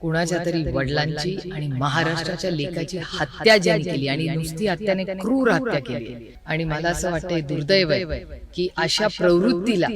कुणाच्या तरी वडिलांची आणि महाराष्ट्राच्या लेखाची हत्या ज्यांनी केली आणि नुसती हत्याने क्रूर हत्या केली. आणि मला असं वाटतंय दुर्दैव आहे की अशा प्रवृत्तीला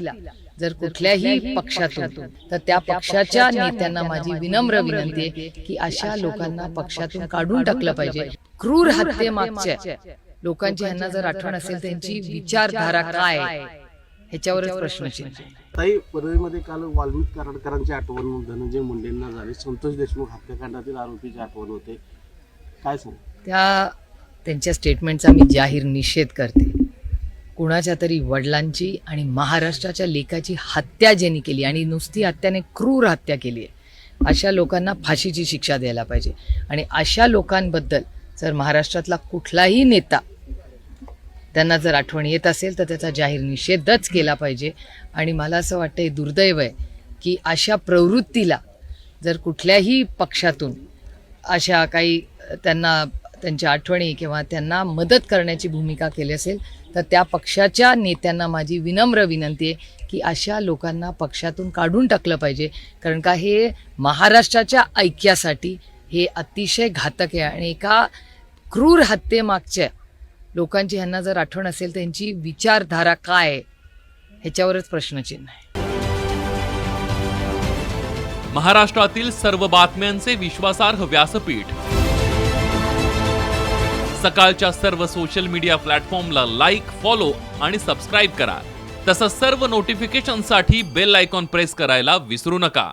जर कुठल्याही पक्षातून तर त्या पक्षाच्या नेत्यांना माझी विनम्र विनंती आहे की अशा लोकांना पक्षातून काढून टाकलं पाहिजे. क्रूर हत्येमागच्या लोकांची ह्यांना जर आठवण असेल त्यांची विचारधारा काय आहे? ह्याच्यावरच प्रश्नचिन्ह आहे. ताई परळीमध्ये काल वाल्मिक कराडकरांची आठवण धनंजय मुंडेंना झाली. संतोष देशमुख हत्याकांडातील आरोपीची आठवण होते. काय सांग? त्या त्यांच्या स्टेटमेंटचा मी जाहीर निषेध करते. कुणाच्या तरी वडिलांची आणि महाराष्ट्राच्या लेखाची हत्या ज्यांनी केली आणि नुसती हत्याने क्रूर हत्या केली आहे अशा लोकांना फाशीची शिक्षा द्यायला पाहिजे. आणि अशा लोकांबद्दल जर महाराष्ट्रातला कुठलाही नेता त्यांना जर आठवण येत असेल तर त्याचा जाहीर निषेधच केला पाहिजे. आणि मला असं वाटतं हे दुर्दैव आहे की अशा प्रवृत्तीला जर कुठल्याही पक्षातून अशा काही त्यांना त्यांच्या आठवणी किंवा त्यांना मदत करण्याची भूमिका केली असेल तर त्या पक्षाच्या नेत्यांना माझी विनम्र विनंती आहे की अशा लोकांना पक्षातून काढून टाकलं पाहिजे. कारण का हे महाराष्ट्राच्या ऐक्यासाठी हे अतिशय घातक आहे आणि एका क्रूर हत्येमागच्या लोकांची ह्यांना जर आठवण असेल त्यांची विचारधारा काय ह्याच्यावरच प्रश्नचिन्ह आहे. महाराष्ट्रातील सर्व बातम्यांचे विश्वासार्ह व्यासपीठ. सकाळच्या सर्व सोशल मीडिया प्लॅटफॉर्मला लाईक फॉलो आणि सबस्क्राईब करा. तसंच सर्व नोटिफिकेशनसाठी बेल आयकॉन प्रेस करायला विसरू नका.